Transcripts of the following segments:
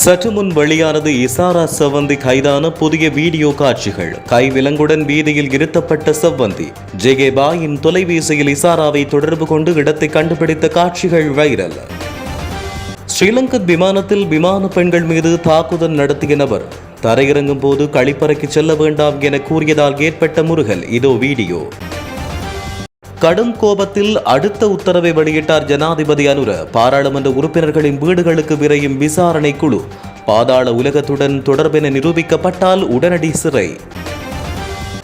சற்று முன் வெளியானது இசாரா செவ்வந்தி கைதான புதிய வீடியோ காட்சிகள். கைவிலங்குடன் வீதியில் இருத்தப்பட்ட செவ்வந்தி. ஜெகே பாயின் தொலைபேசியில் இசாராவை தொடர்பு கொண்டு இடத்தை கண்டுபிடித்த காட்சிகள் வைரல். ஸ்ரீலங்கன் விமானத்தில் விமான பெண்கள் மீது தாக்குதல் நடத்திய நபர். தரையிறங்கும் போது கழிப்பறைக்கு செல்ல வேண்டாம் என கூறியதால் ஏற்பட்ட முருகல் இதோ வீடியோ. கடும் கோபத்தில் அடுத்த உத்தரவை வெளியிட்டார் ஜனாதிபதி அனுர. பாராளுமன்ற உறுப்பினர்களின் வீடுகளுக்கு விரையும் விசாரணை குழு. பாதாள உலகத்துடன் தொடர்பென நிரூபிக்கப்பட்டால் உடனடி சிறை.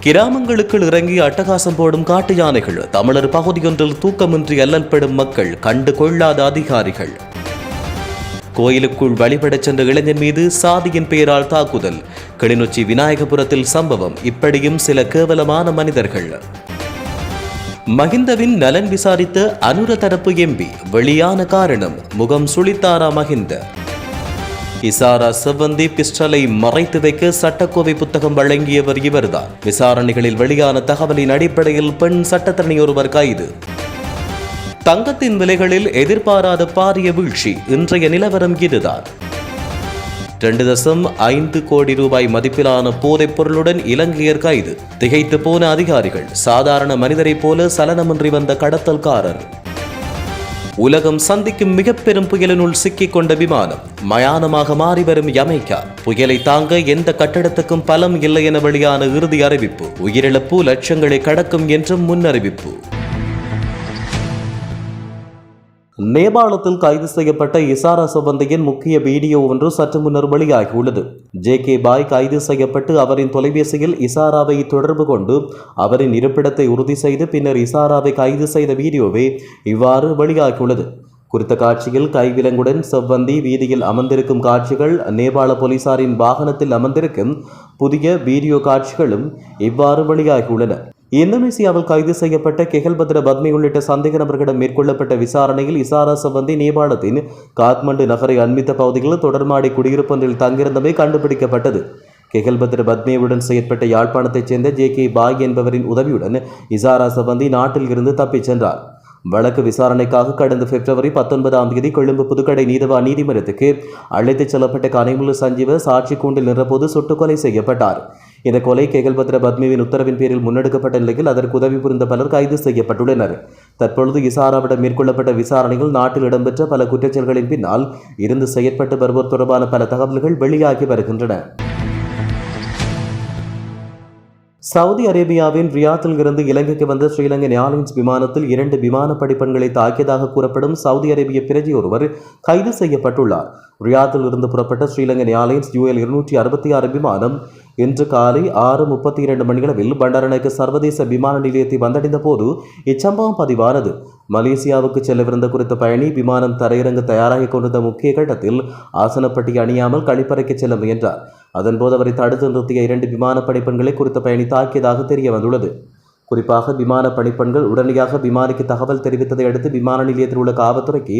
கிராமங்களுக்குள் இறங்கி அட்டகாசம் போடும் காட்டு யானைகள். தமிழர் பகுதியொன்றில் தூக்கமின்றி அல்லல்படும் மக்கள் கண்டு கொள்ளாத அதிகாரிகள். கோயிலுக்குள் வழிபடச் சென்ற இளைஞன் மீது சாதியின் பெயரால் தாக்குதல். கிளிநொச்சி விநாயகபுரத்தில் சம்பவம். இப்படியும் சில கேவலமான மனிதர்கள். மகிந்தவின் நலன் விசாரித்த அனுர தரப்பு எம்பி வெளியான காரணம் முகம் சுழித்தாரா மகிந்த. இசாரா செவ்வந்தி பிஸ்டலை மறைத்து வைக்க சட்டக்கோவை புத்தகம் வழங்கியவர் இவர்தான். விசாரணைகளில் வெளியான தகவலின் அடிப்படையில் பெண் சட்டத்தரணி ஒருவர் கைது. தங்கத்தின் விலைகளில் எதிர்பாராத பாரிய வீழ்ச்சி. இன்றைய நிலவரம் இதுதான். இரண்டு தசம் ஐந்து கோடி ரூபாய் மதிப்பிலான போதைப் பொருளுடன் இலங்கையர் கைது. திகைத்து போன அதிகாரிகள் சாதாரண மனிதரைப் போல சலனமின்றி வந்த கடத்தல்காரர். உலகம் சந்திக்கும் மிக பெரும் புயலினுள் சிக்கிக் கொண்ட விமானம் மயானமாக மாறி வரும் யமைக்கா. புயலை தாங்க எந்த கட்டடத்துக்கும் பலம் இல்லை என வெளியான இறுதி அறிவிப்பு. உயிரிழப்பு லட்சங்களை கடக்கும் என்றும் முன்னறிவிப்பு. நேபாளத்தில் கைது செய்யப்பட்ட இசாரா சுபந்தையின் முக்கிய வீடியோ ஒன்று சற்று முன்னர் வெளியாகியுள்ளது. ஜே கே பாய் கைது செய்யப்பட்டு அவரின் தொலைபேசியில் இசாராவை தொடர்பு கொண்டு அவரின் இருப்பிடத்தை உறுதி செய்து பின்னர் இசாராவை கைது செய்த வீடியோவே இவ்வாறு வெளியாகியுள்ளது. குறித்த காட்சியில் கைவிலங்குடன் செவ்வந்தி வீதியில் அமர்ந்திருக்கும் காட்சிகள் நேபாள போலீசாரின் வாகனத்தில் அமர்ந்திருக்கும் புதிய வீடியோ காட்சிகளும் இவ்வாறு வெளியாகியுள்ளன. இந்தோனேசியாவில் கைது செய்யப்பட்ட கெகல்பத்ர பத்மி உள்ளிட்ட சந்தேக நபர்களிடம் மேற்கொள்ளப்பட்ட விசாரணையில் இசாரா சம்பந்தி நேபாளத்தின் காத்மண்டு நகரை அண்மித்த பகுதிகளில் தொடர்மாடி குடியிருப்பொன்றில் தங்கியிருந்தமை கண்டுபிடிக்கப்பட்டது. கெகல்பத்ர பத்மேவுடன் செயற்பட்ட யாழ்ப்பாணத்தைச் சேர்ந்த ஜே கே பாய் என்பவரின் உதவியுடன் இசாரா சம்பந்தி நாட்டில் இருந்து தப்பிச் சென்றார். வழக்கு விசாரணைக்காக கடந்த பிப்ரவரி பத்தொன்பதாம் தேதி கொழும்பு புதுக்கடை நீதவா நீதிமன்றத்துக்கு அழைத்துச் செல்லப்பட்ட கனிமுல்லு சஞ்சீவ சாட்சி கூண்டில் நின்றபோது சுட்டுக்கொலை செய்யப்பட்டார். இந்த கொலை கேகல்பத்ர பத்மிவின் உத்தரவின் பேரில் முன்னெடுக்கப்பட்ட நிலையில் அதற்கு உதவி புரிந்த பலர் கைது செய்யப்பட்டுள்ளனர். தற்பொழுது இசாராவிடம் மேற்கொள்ளப்பட்ட விசாரணையில் நாட்டில் இடம்பெற்ற பல குற்றச்செயல்களின் பின்னால் இருந்து செயற்பட்டு வருவோர் தொடர்பான பல தகவல்கள் வெளியாகி வருகின்றன. சவுதி அரேபியாவின் ரியாத்தில் இருந்து இலங்கைக்கு வந்த ஸ்ரீலங்கை ஏர்லைன்ஸ் விமானத்தில் இரண்டு விமான படிப்பன்களை தாக்கியதாக கூறப்படும் சவுதி அரேபிய பிரஜை ஒருவர் கைது செய்யப்பட்டுள்ளார். ரியாத்தில் இருந்து புறப்பட்ட ஸ்ரீலங்கன் ஏர்லைன்ஸ் யூஎல் இருநூற்றி அறுபத்தி ஆறு விமானம் இன்று காலை ஆறு முப்பத்தி இரண்டு மணியளவில் பண்டாரநாயக்க சர்வதேச விமான நிலையத்தை வந்தடைந்த போது இச்சம்பவம் பதிவானது. மலேசியாவுக்கு செல்லவிருந்த குறித்த பயணி விமானம் தரையிறங்க தயாராகி கொண்டிருந்த முக்கிய கட்டத்தில் ஆசனப்பட்டி அணியாமல் கழிப்பறைக்கு செல்ல முயன்றார். அதன்போது அவரை தடுத்து நிறுத்திய இரண்டு விமான பணிப்பெண்களை குறித்த பயணி தாக்கியதாக தெரிய வந்துள்ளது குறிப்பாக விமான பணிப்பெண்கள் உடனடியாக விமானிக்கு தகவல் தெரிவித்ததை அடுத்து விமான நிலையத்தில் உள்ள காவல்துறைக்கு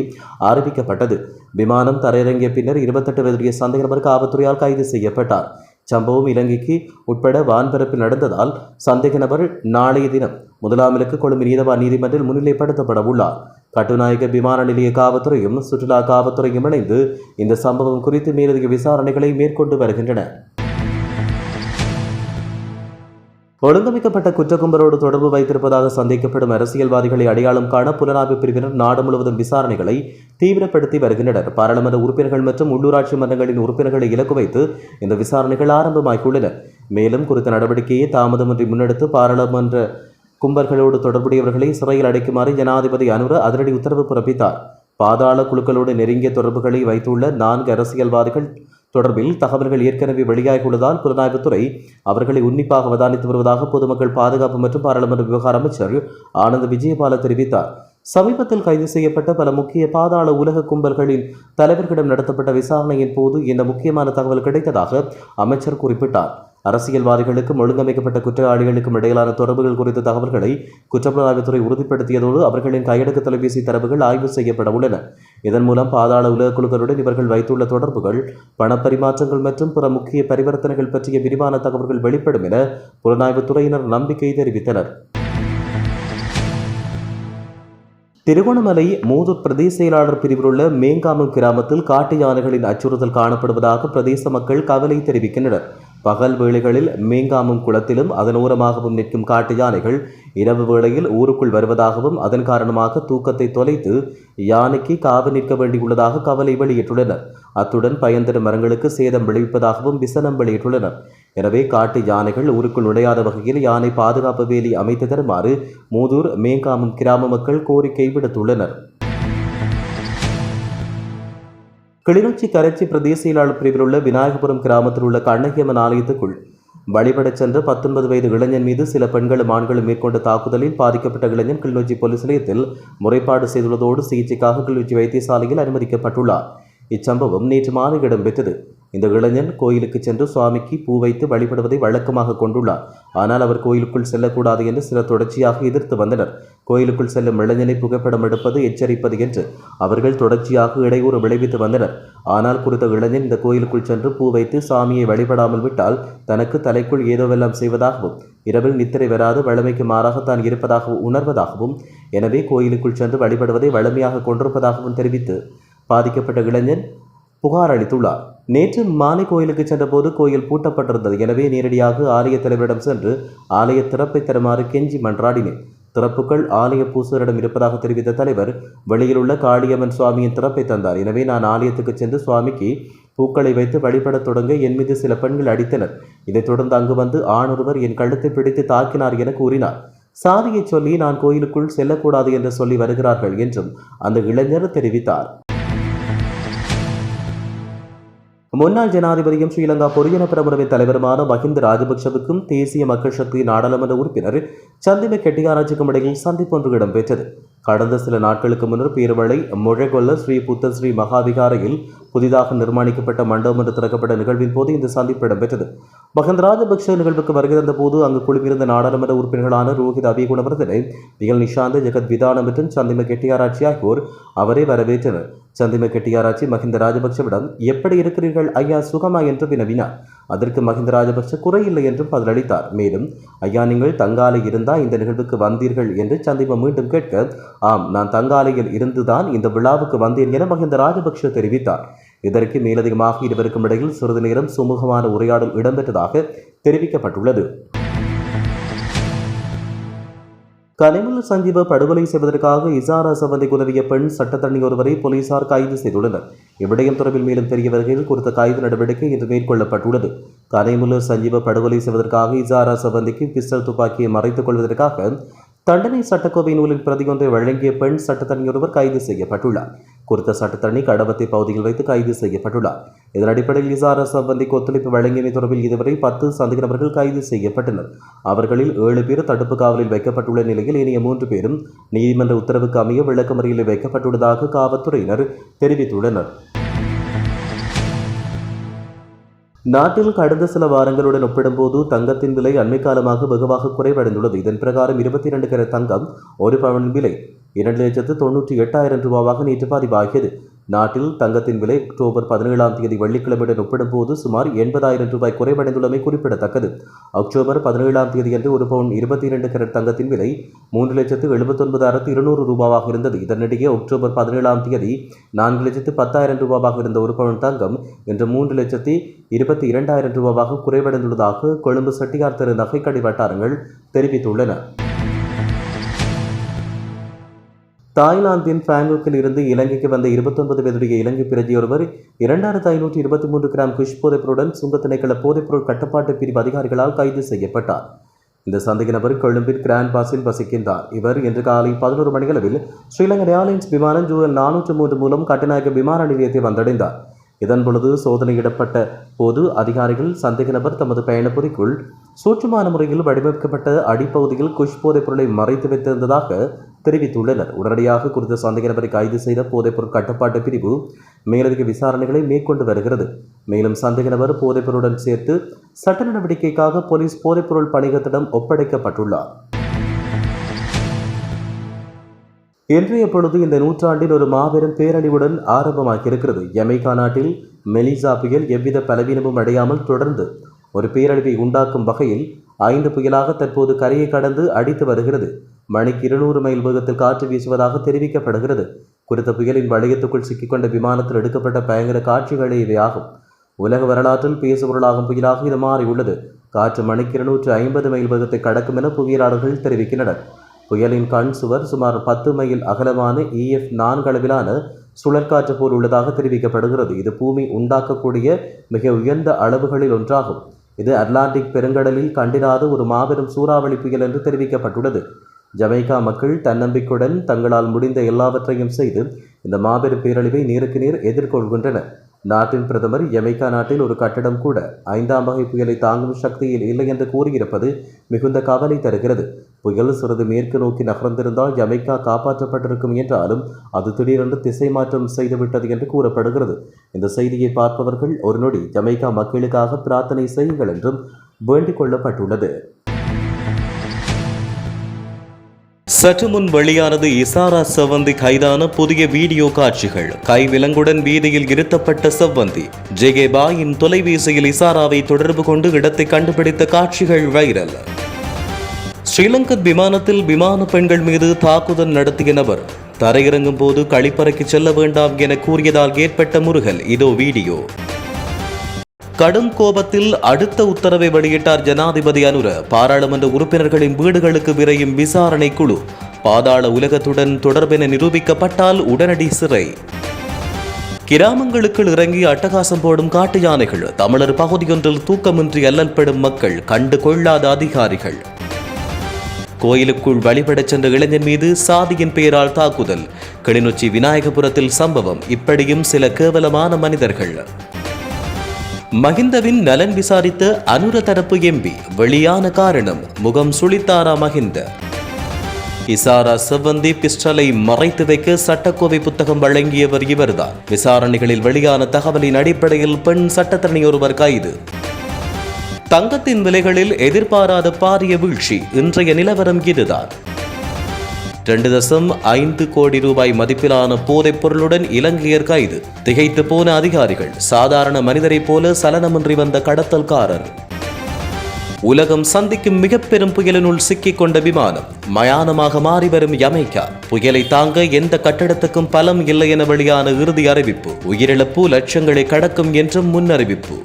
அறிவிக்கப்பட்டது. விமானம் தரையிறங்கிய பின்னர் இருபத்தெட்டு வயதுடைய சந்தேக நபர் காவல்துறையால் கைது செய்யப்பட்டார். சம்பவம் இலங்கைக்கு உட்பட வான்பரப்பில் நடந்ததால் சந்தேக நபர் நாளைய தினம் முதலாமலுக்கு கொழும்பு நீதவா நீதிமன்றில் முன்னிலைப்படுத்தப்பட உள்ளார் கட்டுநாயக விமான நிலைய காவல்துறையும் சுற்றுலா காவல்துறையும் இணைந்து இந்த சம்பவம் குறித்து மேலதிக விசாரணைகளை மேற்கொண்டு வருகின்றன ஒழுங்கமைக்கப்பட்ட குற்றக்கும்பலோடு தொடர்பு வைத்திருப்பதாக சந்தேகப்படும் அரசியல்வாதிகளை அடையாளம் காண புலனாய்வு பிரிவினர் நாடு முழுவதும் விசாரணைகளை தீவிரப்படுத்தி வருகின்றனர். பாராளுமன்ற உறுப்பினர்கள் மற்றும் உள்ளூராட்சி மன்றங்களின் உறுப்பினர்களை இலக்கு வைத்து இந்த விசாரணைகள் ஆரம்பமாகியுள்ளன. மேலும் குறித்த நடவடிக்கையை தாமதமின்றி முன்னெடுத்து பாராளுமன்ற கும்பர்களோடு தொடர்புடையவர்களை சிறையில் அடைக்குமாறு ஜனாதிபதி அனுர அதிரடி உத்தரவு பிறப்பித்தார். பாதாள குழுக்களோடு நெருங்கிய தொடர்புகளை வைத்துள்ள நான்கு அரசியல்வாதிகள் தொடர்பில் தகவல்கள் ஏற்கனவே வெளியாகியுள்ளதால் புலனாய்வுத்துறை அவர்களை உன்னிப்பாக அவதானித்து வருவதாக பொதுமக்கள் பாதுகாப்பு மற்றும் பாராளுமன்ற விவகார அமைச்சர் ஆனந்த் விஜயபால தெரிவித்தார். சமீபத்தில் கைது செய்யப்பட்ட பல முக்கிய பாதாள உலக கும்பல்களின் தலைவர்களிடம் நடத்தப்பட்ட விசாரணையின் போது இந்த முக்கியமான தகவல் கிடைத்ததாக அமைச்சர் குறிப்பிட்டார். அரசியல்வாதிகளுக்கும் ஒழுங்கமைக்கப்பட்ட குற்றவாளிகளுக்கும் இடையிலான தொடர்புகள் குறித்த தகவல்களை குற்றப்புலனாய்வுத்துறை உறுதிப்படுத்தியதோடு அவர்களின் கையடக்கு தொலைபேசி தரவுகள் ஆய்வு செய்யப்பட உள்ளன. இதன் மூலம் பாதாள உலக குழுக்களுடன் இவர்கள் வைத்துள்ள தொடர்புகள் பணப்பரிமாற்றங்கள் மற்றும் பிற முக்கிய பரிவர்த்தனைகள் பற்றிய விரிவான தகவல்கள் வெளிப்படும் என புலனாய்வுத்துறையினர் நம்பிக்கை தெரிவித்தனர். திருகோணமலை மூதூர் பிரதேச செயலாளர் பிரிவில் உள்ள மேங்காமம் கிராமத்தில் காட்டு யானைகளின் அச்சுறுத்தல் காணப்படுவதாக பிரதேச மக்கள் கவலை தெரிவிக்கின்றனர். பகல் வேளைகளில் மீங்காமும் குளத்திலும் அதன் ஓரமாகவும் நிற்கும் காட்டு யானைகள் இரவு வேளையில் ஊருக்குள் வருவதாகவும் அதன் காரணமாக தூக்கத்தை தொலைத்து யானைக்கு காவு நிற்க வேண்டியுள்ளதாக கவலை வெளியிட்டுள்ளனர். அத்துடன் பயன்தரும் மரங்களுக்கு சேதம் விளைவிப்பதாகவும் விசனம் வெளியிட்டுள்ளனர். எனவே காட்டு யானைகள் ஊருக்குள் நுழையாத வகையில் யானை பாதுகாப்பு வேலி அமைத்து தருமாறு மூதூர் மேங்காமம் கிராம மக்கள் கோரிக்கை விடுத்துள்ளனர். கிளிநொச்சி கரைச்சி பிரதேச செயலாளர் பிரிவில் உள்ள விநாயகபுரம் கிராமத்தில் உள்ள கண்ணகியம்மன் ஆலயத்துக்குள் வழிபடச் சென்ற பத்தொன்பது வயது இளைஞன் மீது சில பெண்களும் ஆண்களும் மேற்கொண்ட தாக்குதலில் பாதிக்கப்பட்ட இளைஞன் கிளிநொச்சி போலீஸ் நிலையத்தில் முறைப்பாடு செய்துள்ளதோடு சிகிச்சைக்காக கிளிநொச்சி வைத்தியசாலையில் அனுமதிக்கப்பட்டுள்ளார். இச்சம்பவம் நேற்று மாலை இடம்பெற்றது. இந்த இளைஞன் கோயிலுக்கு சென்று சுவாமிக்கு பூ வைத்து வழிபடுவதை வழக்கமாக கொண்டுள்ளார். ஆனால் அவர் கோயிலுக்குள் செல்லக்கூடாது என்று சிலர் தொடர்ச்சியாக எதிர்த்து வந்தனர். கோயிலுக்குள் செல்லும் இளைஞனை புகைப்படம் எடுப்பது எச்சரிப்பது என்று அவர்கள் தொடர்ச்சியாக இடையூறு விளைவித்து வந்தனர். ஆனால் குறித்த இளைஞன் இந்த கோயிலுக்குள் சென்று பூ வைத்து சாமியை வழிபடாமல் விட்டால் தனக்கு தலைக்குள் ஏதோவெல்லாம் செய்வதாகவும் இரவில் நித்திரை வராது வழமைக்கு மாறாக தான் இருப்பதாக உணர்வதாகவும் எனவே கோயிலுக்குள் சென்று வழிபடுவதை வழமையாக கொண்டிருப்பதாகவும் தெரிவித்து பாதிக்கப்பட்ட இளைஞன் புகார் அளித்துள்ளார். நேற்று மாலை கோயிலுக்கு சென்றபோது கோயில் பூட்டப்பட்டிருந்தது. எனவே நேரடியாக ஆலய தலைவரிடம் சென்று ஆலய திறப்பை தருமாறு கெஞ்சி மன்றாடினேன். திறப்புகள் ஆலய பூசரிடம் இருப்பதாக தெரிவித்த தலைவர் வெளியிலுள்ள காளியம்மன் சுவாமியின் திறப்பை தந்தார். எனவே நான் ஆலயத்துக்கு சென்று சுவாமிக்கு பூக்களை வைத்து வழிபடத் தொடங்க என் மீது சில பெண்கள் அடித்தனர். இதைத் தொடர்ந்து அங்கு வந்து ஆணொருவர் என் கழுத்தை பிடித்து தாக்கினார் என கூறினார். சாதியை சொல்லி நான் கோயிலுக்குள் செல்லக்கூடாது என்று சொல்லி வருகிறார்கள் என்றும் அந்த இளைஞர் தெரிவித்தார். முன்னாள் ஜனாதிபதியும் ஸ்ரீலங்கா பொதுஜன பிரமுறை தலைவருமான மஹிந்த ராஜபக்ஷவுக்கும் தேசிய மக்கள் சக்தி நாடாளுமன்ற உறுப்பினர் சந்திம கெட்டியாராஜுக்கும் இடையில் சந்திப்பு ஒன்று இடம்பெற்றது. கடந்த சில நாட்களுக்கு முன்னர் பேருவளை முழகொல்ல ஸ்ரீ புத்த ஸ்ரீ மகாவிகாரையில் புதிதாக நிர்மாணிக்கப்பட்ட மண்டபம் என்று திறக்கப்பட்ட நிகழ்வின் போது இந்த சந்திப்பு இடம்பெற்றது. மஹிந்த ராஜபக்ஷ நிகழ்வுக்கு வருகை தந்த போது அங்கு குழுமிருந்த நாடாளுமன்ற உறுப்பினர்களான ரோஹித் அபிகுணவர்தனை நிகழ் நிஷாந்த் ஜெகத் விதானம் மற்றும் சந்திம கெட்டியாராட்சி ஆகியோர் அவரை வரவேற்றனர். சந்திம கெட்டியாராட்சி மஹிந்த ராஜபக்சவிடம் எப்படி இருக்கிறீர்கள் ஐயா சுகமா? என்று வினவினார். அதற்கு மஹிந்த ராஜபக்ச குறையில்லை என்றும் பதிலளித்தார். மேலும் ஐயா நீங்கள் தங்காலை இருந்தா இந்த நிகழ்வுக்கு வந்தீர்கள் என்று சந்திம மீண்டும் கேட்க ஆம் நான் தங்காலையில் இருந்துதான் இந்த விழாவுக்கு வந்தேன் என மஹிந்த ராஜபக்ஷ தெரிவித்தார். இதற்கு மேலதிகமாக இருவருக்கும் இடையில் சிறிது நேரம் சுமூகமான உரையாடல் இடம்பெற்றதாக தெரிவிக்கப்பட்டுள்ளது. கனிமல சஞ்சீவ படுகொலை செய்வதற்காக இசாரா சம்பந்தி உதவிய பெண் சட்டத்தண்ணி ஒருவரை போலீசார் கைது செய்துள்ளனர். இவ்விடயம் தொடர்பில் மேலும் தெரிய வருகையில் குறித்த கைது நடவடிக்கை இன்று மேற்கொள்ளப்பட்டுள்ளது. கனிமுல சஞ்சீவ படுகொலை செய்வதற்காக இசாரா சம்பந்திக்கு பிஸ்டல் துப்பாக்கியை மறைத்துக் கொள்வதற்காக தண்டனை சட்டக்கோவை நூலின் பிரதி ஒன்றை வழங்கிய பெண் சட்டத்தண்ணி ஒருவர் கைது செய்யப்பட்டுள்ளார். குறித்த சட்டத்தரணி கடவத்தை பகுதியில் வைத்து கைது செய்யப்பட்டுள்ளார். இதன் அடிப்படையில் இசாரா சம்பந்திக்கு ஒத்துழைப்பு வழங்கியமை தொடர்பில் இதுவரை பத்து சந்தேக நபர்கள் கைது செய்யப்பட்டனர். அவர்களில் ஏழு பேர் தடுப்பு காவலில் வைக்கப்பட்டுள்ள நிலையில் இனிய மூன்று பேரும் நீதிமன்ற உத்தரவுக்கு அமைய விளக்கமறியலில் வைக்கப்பட்டுள்ளதாக காவல்துறையினர் தெரிவித்துள்ளனர். நாட்டில் கடந்த சில வாரங்களுடன் ஒப்பிடும்போது தங்கத்தின் விலை அண்மை காலமாக வெகுவாக குறைவடைந்துள்ளது. இதன் பிரகாரம் இருபத்தி இரண்டு கரை தங்கம் ஒரு பவன் விலை இரண்டு லட்சத்து தொன்னூற்றி எட்டாயிரம் ரூபாவாக நேற்று பதிவாகியது நாட்டில் தங்கத்தின் விலை அக்டோபர் பதினேழாம் தேதி வெள்ளிக்கிழமையுடன் ஒப்பிடும்போது சுமார் எண்பதாயிரம் ரூபாய் குறைவடைந்துள்ளமை குறிப்பிடத்தக்கது. அக்டோபர் பதினேழாம் தேதியன்று ஒரு பவுன் இருபத்தி இரண்டு கரட் தங்கத்தின் விலை மூன்று லட்சத்து எழுபத்தொன்பதாயிரத்து இருநூறு ரூபாவாக இருந்தது. இதனிடையே அக்டோபர் பதினேழாம் தேதி நான்கு லட்சத்து பத்தாயிரம் ரூபாவாக இருந்த ஒரு பவுன் தங்கம் இன்று மூன்று லட்சத்தி இருபத்தி இரண்டாயிரம் ரூபாவாக குறைவடைந்துள்ளதாக கொழும்பு செட்டியார் தெரு நகைக்கடை வட்டாரங்கள் தெரிவித்துள்ளன. தாய்லாந்தின் பேங்காக்கில் இருந்து இலங்கைக்கு வந்த இருபத்தொன்பது வயதுடைய இலங்கை பிரஜையொருவர் இரண்டாயிரத்து ஐநூற்றி இருபத்தி மூன்று கிராம் குஷ் போதைப்பொருடன் சுங்க திணைக்கள போதைப்பொருள் கட்டுப்பாட்டு பிரிவு அதிகாரிகளால் கைது செய்யப்பட்டார். இந்த சந்தேக நபர் கொழும்பின் கிராண்ட் பாஸில் வசிக்கின்றார். இவர் இன்று காலை பதினோரு மணியளவில் ஸ்ரீலங்கா ஏர்லைன்ஸ் விமானம் ஜூஎல் நானூற்று மூன்று மூலம் கட்டுநாயக்க விமான நிலையத்தை வந்தடைந்தார். இதன் பொழுது சோதனையிடப்பட்ட போது அதிகாரிகள் சந்தேக நபர் தமது பயணப்புரிக்குள் சூட்சுமான முறையில் வடிவமைக்கப்பட்ட அடிப்பகுதியில் குஷ் போதைப் பொருளை மறைத்து வைத்திருந்ததாக தெரிவித்துள்ளனர். உடனடியாக குறித்த சந்தேக நபரை கைது செய்த போதைப்பொருள் கட்டுப்பாட்டு பிரிவு மேலதிக விசாரணைகளை மேற்கொண்டு வருகிறது. மேலும் சந்தேக நபர் போதைப்பொருளுடன் சேர்த்து சட்ட நடவடிக்கைக்காக போலீஸ் போதைப்பொருள் பணிகத்திடம் ஒப்படைக்கப்பட்டுள்ளார். இன்றைய பொழுது இந்த நூற்றாண்டில் ஒரு மாபெரும் பேரழிவுடன் ஆரம்பமாகியிருக்கிறது. யமைக்கா நாட்டில் மெலிசா புயல் எவ்வித பலவீனமும் அடையாமல் தொடர்ந்து ஒரு பேரழிவை உண்டாக்கும் வகையில் ஐந்து புயலாக தற்போது கரையை கடந்து அடித்து வருகிறது. மணிக்கு இருநூறு மைல் வேகத்தில் காற்று வீசுவதாக தெரிவிக்கப்படுகிறது. குறித்த புயலின் வளையத்துக்குள் சிக்கிக்கொண்ட விமானத்தில் எடுக்கப்பட்ட பயங்கர காட்சிகளே இவையாகும். உலக வரலாற்றில் பேசுபொருளாகும் புயலாக இது மாறியுள்ளது. காற்று மணிக்கு இருநூற்று ஐம்பது மைல் வேகத்தை கடக்கும் என புவியியலாளர்கள் தெரிவிக்கின்றனர். புயலின் கண் சுவர் சுமார் பத்து மைல் அகலமான இஎஃப் நான்கு அளவிலான சுழற்காற்று போல் உள்ளதாக தெரிவிக்கப்படுகிறது. இது பூமி உண்டாக்கக்கூடிய மிக உயர்ந்த அளவுகளில் ஒன்றாகும். இது அட்லாண்டிக் பெருங்கடலில் கண்டிராத ஒரு மாபெரும் சூறாவளி புயல் என்று தெரிவிக்கப்பட்டுள்ளது. ஜமைக்கா மக்கள் தன்னம்பிக்கையுடன் தங்களால் முடிந்த எல்லாவற்றையும் செய்து இந்த மாபெரும் பேரழிவை நேருக்கு நேர் எதிர்கொள்கின்றனர். நாட்டின் பிரதமர் யமைக்கா நாட்டில் ஒரு கட்டடம் கூட ஐந்தாம் வகை புயலை தாங்கும் சக்தியில் இல்லை என்று கூறியிருப்பது மிகுந்த கவலை தருகிறது. புயல் சிறிது மேற்கு நோக்கி நகர்ந்திருந்தால் யமைக்கா காப்பாற்றப்பட்டிருக்கும் என்றாலும் அது திடீரென்று திசை மாற்றம் செய்துவிட்டது என்று கூறப்படுகிறது. இந்த செய்தியை பார்ப்பவர்கள் ஒரு நொடி ஜமைக்கா மக்களுக்காக பிரார்த்தனை செய்யுங்கள் என்றும் வேண்டிக் கொள்ளப்பட்டுள்ளது. சற்று முன் வெளியானது இசாரா செவ்வந்தி கைதான புதிய வீடியோ காட்சிகள். கைவிலங்குடன் வீதியில் இருத்தப்பட்ட செவ்வந்தி ஜெகே பாயின் தொலைபேசியில் இசாராவை தொடர்பு கொண்டு இடத்தை கண்டுபிடித்த காட்சிகள் வைரல். ஸ்ரீலங்கா விமானத்தில் விமான பெண்கள் மீது தாக்குதல் நடத்திய நபர் தரையிறங்கும் போது கழிப்பறைக்கு செல்ல வேண்டாம் என கூறியதால் ஏற்பட்ட முருகல் இதோ வீடியோ. கடும் கோபத்தில் அடுத்த உத்தரவை வெளியிட்டார் ஜனாதிபதி அனுர. பாராளுமன்ற உறுப்பினர்களின் வீடுகளுக்கு விரையும் விசாரணை குழு. பாதாள உலகத்துடன் தொடர்பென நிரூபிக்கப்பட்டால் உடனடி சிறை. கிராமங்களுக்குள் இறங்கி அட்டகாசம் போடும் காட்டு யானைகள். தமிழர் பகுதியொன்றில் தூக்கமின்றி அல்லல்படும் மக்கள் கண்டு கொள்ளாத அதிகாரிகள். கோயிலுக்குள் வழிபடச் சென்ற இளைஞன் மீது சாதியின் பெயரால் தாக்குதல். கிளிநொச்சி விநாயகபுரத்தில் சம்பவம். இப்படியும் சில கேவலமான மனிதர்கள். மகிந்தவின் நலன் விசாரித்த அனுர தரப்பு எம்பி வெளியான காரணம் முகம் சுழித்தாரா மகிந்த? இசாரா செவ்வந்தி பிஸ்டலை மறைத்து வைக்க சட்டக்கோவை புத்தகம் வழங்கியவர் இவர்தான். விசாரணைகளில் வெளியான தகவலின் அடிப்படையில் பெண் சட்டத்தரணி ஒருவர் கைது. தங்கத்தின் விலைகளில் எதிர்பாராத பாரிய வீழ்ச்சி இன்றைய நிலவரம் இதுதான். இரண்டு தசம் ஐந்து கோடி ரூபாய் மதிப்பிலான போதைப் பொருளுடன் இலங்கையர் கைது. திகைத்து போன அதிகாரிகள் சாதாரண மனிதரைப் போல சலனமின்றி வந்த கடத்தல்காரர். உலகம் சந்திக்கும் மிக பெரும் புயலினுள் சிக்கிக் கொண்ட விமானம் மயானமாக மாறி வரும் யமைக்கா. புயலை தாங்க எந்த கட்டடத்துக்கும் பலம் இல்லை என வெளியான இறுதி அறிவிப்பு. உயிரிழப்பு லட்சங்களை கடக்கும் என்றும் முன்னறிவிப்பு.